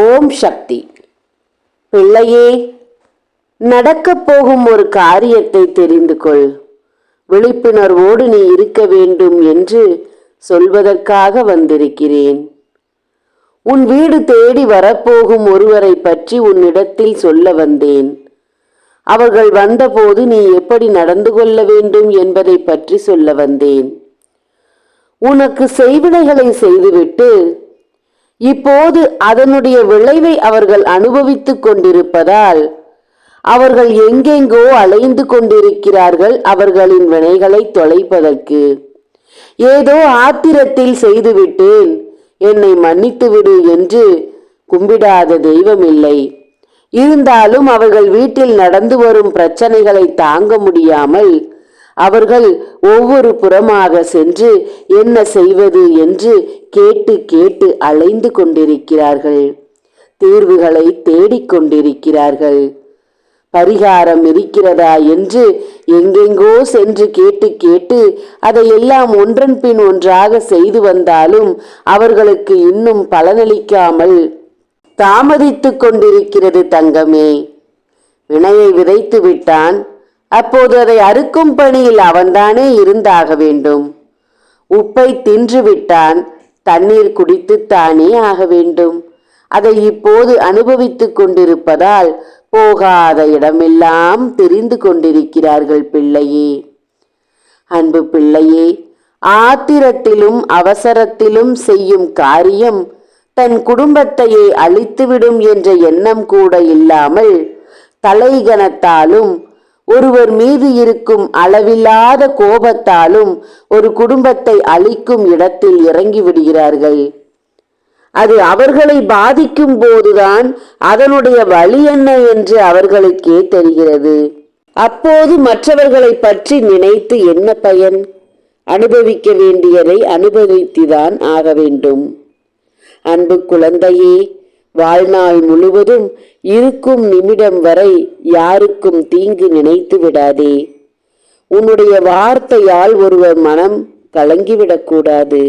ஓம் சக்தி. பிள்ளையே நடக்கப் போகும் ஒரு காரியத்தை தெரிந்து கொள். விழிப்புணர்வோடு நீ இருக்க வேண்டும் என்று சொல்வதற்காக வந்திருக்கிறேன். உன் வீடு தேடி வரப்போகும் ஒருவரை பற்றி உன்னிடத்தில் சொல்ல வந்தேன். அவர்கள் வந்தபோது நீ எப்படி நடந்து கொள்ள வேண்டும் என்பதை பற்றி சொல்ல வந்தேன். உனக்கு செய்வினைகளை செய்துவிட்டு இப்போது அதனுடைய விளைவை அவர்கள் அனுபவித்துக் கொண்டிருப்பதால் அவர்கள் எங்கெங்கோ அலைந்து கொண்டிருக்கிறார்கள் அவர்களின் வினைகளை தொலைப்பதற்கு. ஏதோ ஆத்திரத்தில் செய்துவிட்டேன் என்னை மன்னித்துவிடு என்று கும்பிடாத தெய்வமில்லை. இருந்தாலும் அவர்கள் வீட்டில் நடந்து வரும் பிரச்சனைகளை தாங்க முடியாமல் அவர்கள் ஒவ்வொரு புறமாக சென்று என்ன செய்வது என்று கேட்டு கேட்டு அலைந்து கொண்டிருக்கிறார்கள். தீர்வுகளை தேடிக் கொண்டிருக்கிறார்கள். பரிகாரம் இருக்கிறதா என்று எங்கெங்கோ சென்று கேட்டு கேட்டு அதையெல்லாம் ஒன்றன் பின் ஒன்றாக செய்து வந்தாலும் அவர்களுக்கு இன்னும் பலனளிக்காமல் தாமதித்து கொண்டிருக்கிறது தங்கமே. வினையை விதைத்து விட்டான். அப்போது அதை அறுக்கும் பணியில் அவன்தானே இருந்தாக வேண்டும். உப்பை தின்று விட்டான் தண்ணீர் குடித்துத்தானே ஆக வேண்டும். அதை இப்போது அனுபவித்துக் கொண்டிருப்பதால் போகாத இடமெல்லாம் தெரிந்து கொண்டிருக்கிறார்கள் பிள்ளையே. அன்பு பிள்ளையே ஆத்திரத்திலும் அவசரத்திலும் செய்யும் காரியம் தன் குடும்பத்தையே அழித்துவிடும் என்ற எண்ணம் கூட இல்லாமல் தலைகணத்தாலும் ஒருவர் மீது இருக்கும் அளவில்லாத கோபத்தாலும் ஒரு குடும்பத்தை அழிக்கும் இடத்தில் இறங்கி விடுகிறார்கள். அது அவர்களை பாதிக்கும் போதுதான் அதனுடைய வழி என்ன என்று அவர்களுக்கே தெரிகிறது. அப்போது மற்றவர்களை பற்றி நினைத்து என்ன பயன்? அனுபவிக்க வேண்டியதை அனுபவித்துதான் ஆக வேண்டும். அன்பு குழந்தையே வாழ்நாள் முழுவதும் இருக்கும் நிமிடம் வரை யாருக்கும் தீங்கு நினைத்து விடாதே. உன்னுடைய வார்த்தையால் ஒருவர் மனம் கலங்கிவிடக்கூடாது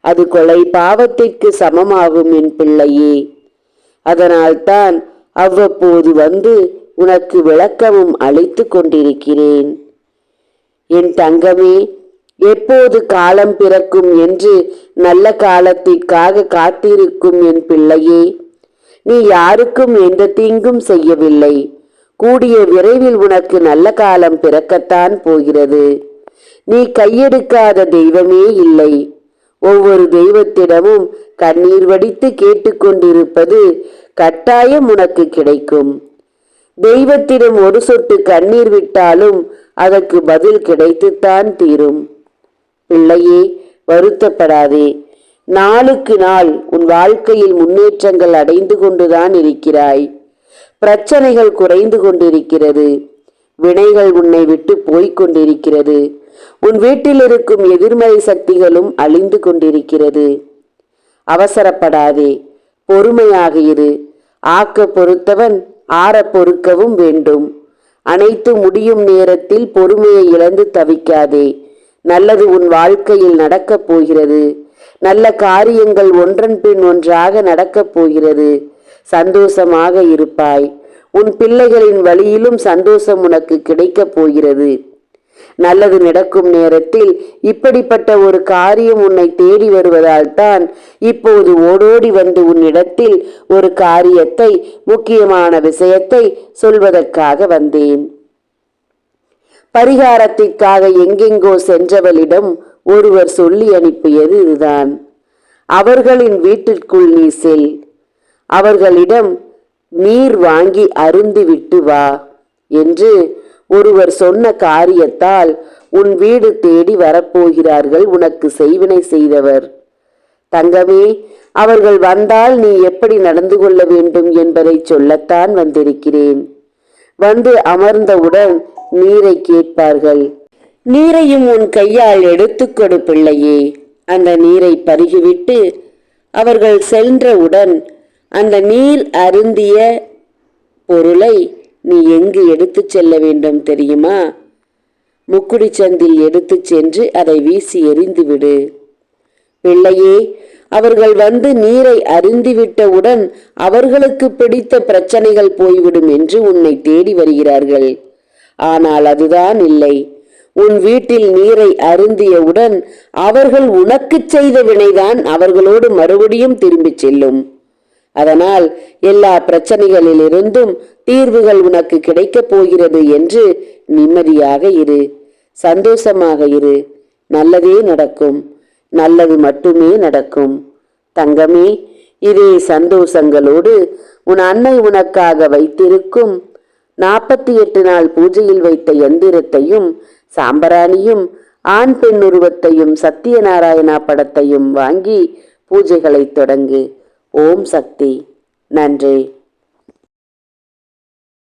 அது கொலை பாவத்திற்கு சமமாகும் என் பிள்ளையே. அதனால்தான் அவ்வப்போது வந்து உனக்கு விளக்கமும் அளித்து கொண்டிருக்கிறேன். என் தங்கமே எப்போது காலம் பிறக்கும் என்று நல்ல காலத்திற்காக காத்திருக்கும் என் பிள்ளையே. நீ யாருக்கும் எந்த தீங்கும் செய்யவில்லை. கூடிய விரைவில் உனக்கு நல்ல காலம் பிறக்கத்தான் போகிறது. நீ கையெடுக்காத தெய்வமே இல்லை. ஒவ்வொரு தெய்வத்திடமும் கண்ணீர் வடித்து கேட்டுக்கொண்டிருப்பது கட்டாயம் உனக்கு கிடைக்கும். தெய்வத்திடம் ஒரு சொட்டு கண்ணீர் விட்டாலும் அதற்கு பதில் கிடைத்துத்தான் தீரும். பிள்ளையே வருத்தப்படாதே. நாளுக்கு நாள் உன் வாழ்க்கையில் முன்னேற்றங்கள் அடைந்து கொண்டுதான் இருக்கிறாய். பிரச்சனைகள் குறைந்து கொண்டிருக்கிறது. வினைகள் உன்னை விட்டு போய்க் கொண்டிருக்கிறது. உன் வீட்டில் இருக்கும் எதிர்மறை சக்திகளும் அழிந்து கொண்டிருக்கிறது. அவசரப்படாதே. பொறுமையாக இரு. ஆக்க பொறுத்தவன் ஆற பொறுக்கவும் வேண்டும். அனைத்து முடியும் நேரத்தில் பொறுமையை இழந்து தவிக்காதே. நல்லது உன் வாழ்க்கையில் நடக்கப் போகிறது. நல்ல காரியங்கள் ஒன்றன் பின் ஒன்றாக நடக்கப் போகிறது. சந்தோஷமாக இருப்பாய். உன் பிள்ளைகளின் வழியிலும் சந்தோஷம் உனக்கு கிடைக்கப் போகிறது. நல்லது நடக்கும் நேரத்தில் இப்படிப்பட்ட ஒரு காரியம் உன்னை தேடி வருவதால் தான் இப்போது ஓடோடி வந்து உன்னிடத்தில் ஒரு காரியத்தை முக்கியமான விஷயத்தை சொல்வதற்காக வந்தேன். பரிகாரத்திற்காக எங்கெங்கோ சென்றவளிடம் ஒருவர் சொல்லி அனுப்பியது இதுதான்? அவர்களின் வீட்டிற்குள் நீ செல். அவர்களிடம் நீர் வாங்கி அருந்திவிட்டு வா என்று ஒருவர் சொன்ன காரியத்தால் உன் வீடு தேடி வரப்போகிறார்கள் உனக்கு செய்வினை செய்தவர். தங்கமே அவர்கள் வந்தால் நீ எப்படி நடந்து கொள்ள வேண்டும் என்பதை சொல்லத்தான் வந்திருக்கிறேன். வந்து அமர்ந்தவுடன் நீரை கேட்பார்கள். நீரையும் உன் கையால் எடுத்துக் கொடு பிள்ளையே. அந்த நீரை பருகிவிட்டு அவர்கள் சென்றவுடன் அந்த நீர் அருந்திய பொருளை நீ எங்கு எடுத்துச் செல்ல வேண்டும் தெரியுமா? முக்குடி சந்தில் எடுத்துச் சென்று அதை வீசி எறிந்துவிடு. பிள்ளையே அவர்கள் வந்து நீரை அருந்திவிட்டவுடன் அவர்களுக்கு பிடித்த பிரச்சனைகள் போய்விடும் என்று உன்னை தேடி வருகிறார்கள். ஆனால் அதுதான் இல்லை. உன் வீட்டில் நீரை அருந்தியவுடன் அவர்கள் உனக்கு செய்த வினைதான் அவர்களோடு மறுபடியும் திரும்பிச் செல்லும். அதனால் எல்லா பிரச்சனைகளிலிருந்தும் தீர்வுகள் உனக்கு கிடைக்கப் போகிறது என்று நிம்மதியாக இரு. சந்தோஷமாக இரு. நல்லதே நடக்கும். நல்லது மட்டுமே நடக்கும். தங்கமே இதே சந்தோஷங்களோடு உன் அன்னை உனக்காக வைத்திருக்கும் நாற்பத்தி எட்டு நாள் பூஜையில் வைத்த எந்திரத்தையும் சாம்பராணியும் ஆண் பெண் உருவத்தையும் சத்தியநாராயணா படத்தையும் வாங்கி பூஜைகளை தொடங்கு. ஓம் சக்தி. நன்றி.